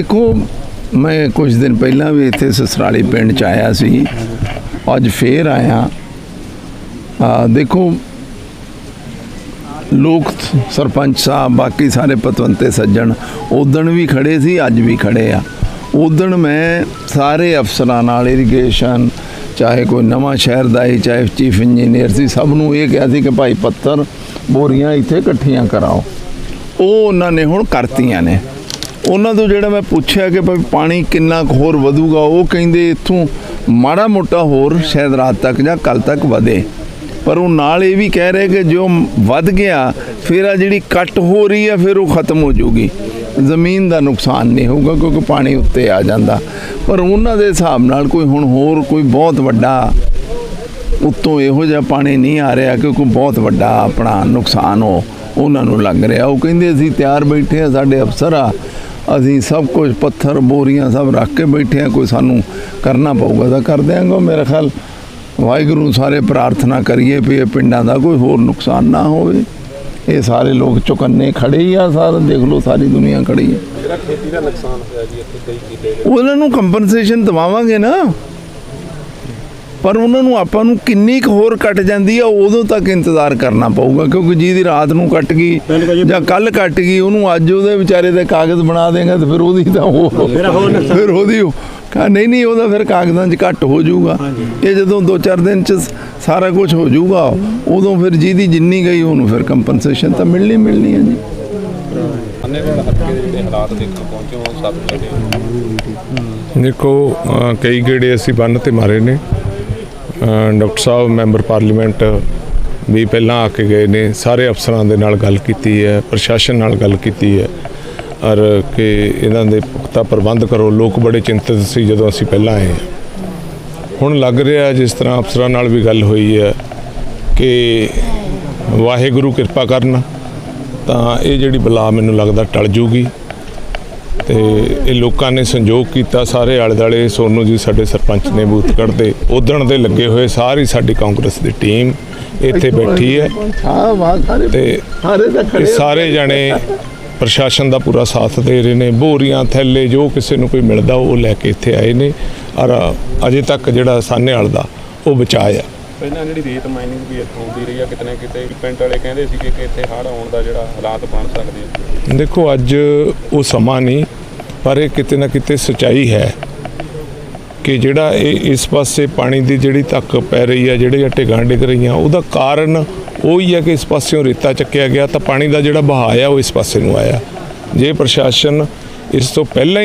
ਦੇਖੋ, ਮੈਂ ਕੁਝ ਦਿਨ ਪਹਿਲਾਂ ਵੀ ਇੱਥੇ ਸਸਰਾਲੀ ਪਿੰਡ ਚ ਆਇਆ ਸੀ। ਅੱਜ ਫੇਰ ਆਇਆ। ਆ, ਦੇਖੋ, ਲੋਕ ਸਰਪੰਚ ਸਾਹਿਬ, ਬਾਕੀ ਸਾਰੇ ਪਤਵੰਤੇ ਸੱਜਣ ਉਦਣ ਵੀ ਖੜੇ ਸੀ, ਅੱਜ ਵੀ ਖੜੇ ਆ। ਉਦਣ ਮੈਂ ਸਾਰੇ ਅਫਸਰਾਂ ਨਾਲ ਇਰੀਗੇਸ਼ਨ ਚਾਹੇ ਕੋਈ ਨਵਾਂ ਸ਼ਹਿਰ ਦਾ ਹੀ, ਚਾਹੇ ਚੀਫ ਇੰਜੀਨੀਅਰ ਸੀ, ਸਭ ਨੂੰ ਇਹ ਕਿਹਾ ਸੀ ਕਿ ਭਾਈ ਪੱਤਰ ਬੋਰੀਆਂ ਇੱਥੇ ਇਕੱਠੀਆਂ ਕਰਾਓ। ਉਹ ਉਹਨਾਂ ਨੇ ਹੁਣ ਕਰਤੀਆਂ ਨੇ। ਉਹਨਾਂ ਤੋਂ ਜਿਹੜਾ ਮੈਂ ਪੁੱਛਿਆ ਕਿ ਭਾਈ ਪਾਣੀ ਕਿੰਨਾ ਕੁ ਹੋਰ ਵਧੂਗਾ, ਉਹ ਕਹਿੰਦੇ ਇੱਥੋਂ ਮਾੜਾ ਮੋਟਾ ਹੋਰ ਸ਼ਾਇਦ ਰਾਤ ਤੱਕ ਜਾਂ ਕੱਲ ਤੱਕ ਵਧੇ। ਪਰ ਉਹ ਨਾਲ ਇਹ ਵੀ ਕਹਿ ਰਹੇ ਕਿ ਜੋ ਵੱਧ ਗਿਆ, ਫਿਰ ਆ ਜਿਹੜੀ ਕੱਟ ਹੋ ਰਹੀ ਹੈ ਫਿਰ ਉਹ ਖਤਮ ਹੋ ਜਾਊਗੀ। ਜ਼ਮੀਨ ਦਾ ਨੁਕਸਾਨ ਨਹੀਂ ਹੋਊਗਾ ਕਿਉਂਕਿ ਪਾਣੀ ਉੱਤੇ ਆ ਜਾਂਦਾ। ਪਰ ਉਹਨਾਂ ਦੇ ਹਿਸਾਬ ਨਾਲ ਕੋਈ ਹੁਣ ਹੋਰ ਕੋਈ ਬਹੁਤ ਵੱਡਾ ਉੱਤੋਂ ਇਹੋ ਜਿਹਾ ਪਾਣੀ ਨਹੀਂ ਆ ਰਿਹਾ ਕਿਉਂਕਿ ਬਹੁਤ ਵੱਡਾ ਆਪਣਾ ਨੁਕਸਾਨ ਹੋ ਉਹਨਾਂ ਨੂੰ ਲੱਗ ਰਿਹਾ। ਉਹ ਕਹਿੰਦੇ ਅਸੀਂ ਤਿਆਰ ਬੈਠੇ ਆ, ਸਾਡੇ ਅਫਸਰ ਆ। ਅਸੀਂ ਸਭ ਕੁਝ ਪੱਥਰ ਬੋਰੀਆਂ ਸਭ ਰੱਖ ਕੇ ਬੈਠੇ ਆ ਕੋਈ ਸਾਨੂੰ ਕਰਨਾ ਪਊਗਾ ਤਾਂ ਕਰ ਦਿਆਂਗਾ ਮੇਰਾ ਖਿਆਲ। ਵਾਹਿਗੁਰੂ ਸਾਰੇ ਪ੍ਰਾਰਥਨਾ ਕਰੀਏ ਵੀ ਇਹ ਪਿੰਡਾਂ ਦਾ ਕੋਈ ਹੋਰ ਨੁਕਸਾਨ ਨਾ ਹੋਵੇ। ਇਹ ਸਾਰੇ ਲੋਕ ਚੁਕੰਨੇ ਖੜੇ ਹੀ ਆ ਸਾਰਾ ਦੇਖ ਲਓ ਸਾਰੀ ਦੁਨੀਆ ਖੜੀ ਹੈ। ਜਿਹੜਾ ਖੇਤੀ ਦਾ ਨੁਕਸਾਨ ਹੋਇਆ ਜੀ ਇੱਥੇ ਕਈ ਕਿੱਲੇ ਦੇ ਉਹਨਾਂ ਨੂੰ ਕੰਪਨਸੇਸ਼ਨ ਦਵਾਵਾਂਗੇ ਨਾ। ਪਰ ਉਹਨਾਂ ਨੂੰ ਆਪਾਂ ਨੂੰ ਕਿੰਨੀ ਕੁ ਹੋਰ ਕੱਟ ਜਾਂਦੀ ਆ ਉਦੋਂ ਤੱਕ ਇੰਤਜ਼ਾਰ ਕਰਨਾ ਪਊਗਾ ਕਿਉਂਕਿ ਜਿਹਦੀ ਰਾਤ ਨੂੰ ਕੱਟ ਗਈ ਜਾਂ ਕੱਲ ਕੱਟ ਗਈ ਉਹਨੂੰ ਅੱਜ ਉਹਦੇ ਵਿਚਾਰੇ ਦੇ ਕਾਗਜ਼ ਬਣਾ ਦੇਗਾ ਤੇ ਫਿਰ ਉਹਦੀ ਤਾਂ ਉਹ ਫਿਰ ਉਹਦੀ ਉਹ ਕਹਾ ਨਹੀਂ ਨਹੀਂ ਉਹਦਾ ਫਿਰ ਕਾਗਜ਼ਾਂ 'ਚ ਘੱਟ ਹੋ ਜਾਊਗਾ। ਇਹ ਜਦੋਂ 2-4 ਦਿਨ 'ਚ ਸਾਰਾ ਕੁਝ ਹੋ ਜਾਊਗਾ ਉਦੋਂ ਫਿਰ ਜਿਹਦੀ ਜਿੰਨੀ ਗਈ ਉਹਨੂੰ ਫਿਰ ਕੰਪਨਸੇਸ਼ਨ ਤਾਂ ਮਿਲਣੀ ਮਿਲਣੀ ਹੈ ਜੀ। ਦੇਖੋ ਕਈ ਗੇੜੇ ਅਸੀਂ ਬੰਨ ਤੇ ਮਾਰੇ ਨੇ। ਡਾਕਟਰ ਸਾਹਿਬ, ਮੈਂਬਰ ਪਾਰਲੀਮੈਂਟ ਵੀ ਪਹਿਲਾਂ ਆ ਕੇ ਗਏ ਨੇ, ਸਾਰੇ ਅਫਸਰਾਂ ਦੇ ਨਾਲ ਗੱਲ ਕੀਤੀ ਹੈ, ਪ੍ਰਸ਼ਾਸਨ ਨਾਲ ਗੱਲ ਕੀਤੀ ਹੈ, ਔਰ ਕਿ ਇਹਨਾਂ ਦੇ ਪੁਖਤਾ ਪ੍ਰਬੰਧ ਕਰੋ ਲੋਕ ਬੜੇ ਚਿੰਤਤ ਸੀ ਜਦੋਂ ਅਸੀਂ ਪਹਿਲਾਂ ਆਏ ਹਾਂ। ਹੁਣ ਲੱਗ ਰਿਹਾ ਜਿਸ ਤਰ੍ਹਾਂ ਅਫਸਰਾਂ ਨਾਲ ਵੀ ਗੱਲ ਹੋਈ ਹੈ ਕਿ ਵਾਹਿਗੁਰੂ ਕਿਰਪਾ ਕਰਨ, ਤਾਂ ਇਹ ਜਿਹੜੀ ਬਲਾ ਮੈਨੂੰ ਲੱਗਦਾ ਟਲ ਜੂਗੀ ਤੇ ਇਹ ਲੋਕਾਂ ਨੇ ਸੰਯੋਗ ਕੀਤਾ ਸਾਰੇ ਆਲੇ ਦਾਲੇ ਸੋਨੂ ਜੀ ਸਾਡੇ ਸਰਪੰਚ ਨੇ ਬੂਥ ਕੱਢਦੇ ਉਦਣ ਦੇ ਲੱਗੇ ਹੋਏ ਸਾਰੀ ਸਾਡੀ ਕਾਂਗਰਸ ਦੀ ਟੀਮ ਇੱਥੇ ਬੈਠੀ ਹੈ। ਹਾਂ ਵਾਹ ਸਾਰੇ ਤੇ ਸਾਰੇ ਖੜੇ ਜਣੇ ਪ੍ਰਸ਼ਾਸਨ ਦਾ ਪੂਰਾ ਸਾਥ ਦੇ ਰਹੇ ਨੇ। ਬੋਰੀਆਂ ਥੈਲੇ ਜੋ ਕਿਸੇ ਨੂੰ ਕੋਈ ਮਿਲਦਾ ਉਹ ਲੈ ਕੇ ਇੱਥੇ ਆਏ ਨੇ। ਔਰ ਅਜੇ ਤੱਕ ਜਿਹੜਾ ਸਾਹਨੇਵਾਲ ਦਾ ਉਹ ਬਚਾਇਆ। ਪਹਿਲਾਂ ਜਿਹੜੀ ਰੇਤ ਮਾਈਨਿੰਗ ਵੀ ਇੱਥੋਂ ਹੁੰਦੀ ਰਹੀ ਆ ਕਿਤੇ ਕਿਤੇ ਪਿੰਡ ਵਾਲੇ ਕਹਿੰਦੇ ਸੀਗੇ ਕਿ ਇੱਥੇ ਹੜ੍ਹ ਆਉਣ ਦਾ ਜਿਹੜਾ ਹਾਲਾਤ ਬਣ ਸਕਦੇ ਆ। ਦੇਖੋ, ਅੱਜ ਉਹ ਸਮਾਂ ਨਹੀਂ, ਪਰ ਇਹ ਕਿਤੇ ਨਾ ਕਿਤੇ ਸਚਾਈ ਹੈ ਕਿ ਜਿਹੜਾ ਇਹ ਇਸ ਪਾਸੇ ਪਾਣੀ ਦੀ ਜਿਹੜੀ ਧੱਕ ਪੈ ਰਹੀ ਹੈ ਜਿਹੜੇ ਢਿੱਗਾਂ ਡਿੱਗ ਰਹੀਆਂ, ਉਹਦਾ ਕਾਰਨ ਉਹ ਹੀ ਹੈ ਕਿ ਇਸ ਪਾਸਿਓਂ ਰੇਤਾ ਚੱਕਿਆ ਗਿਆ ਤਾਂ ਪਾਣੀ ਦਾ ਜਿਹੜਾ ਬਹਾਅ ਆ, ਉਹ ਇਸ ਪਾਸੇ ਨੂੰ ਆਇਆ। ਜੇ ਪ੍ਰਸ਼ਾਸਨ ਇਸ ਤੋਂ ਪਹਿਲਾਂ ਹੀ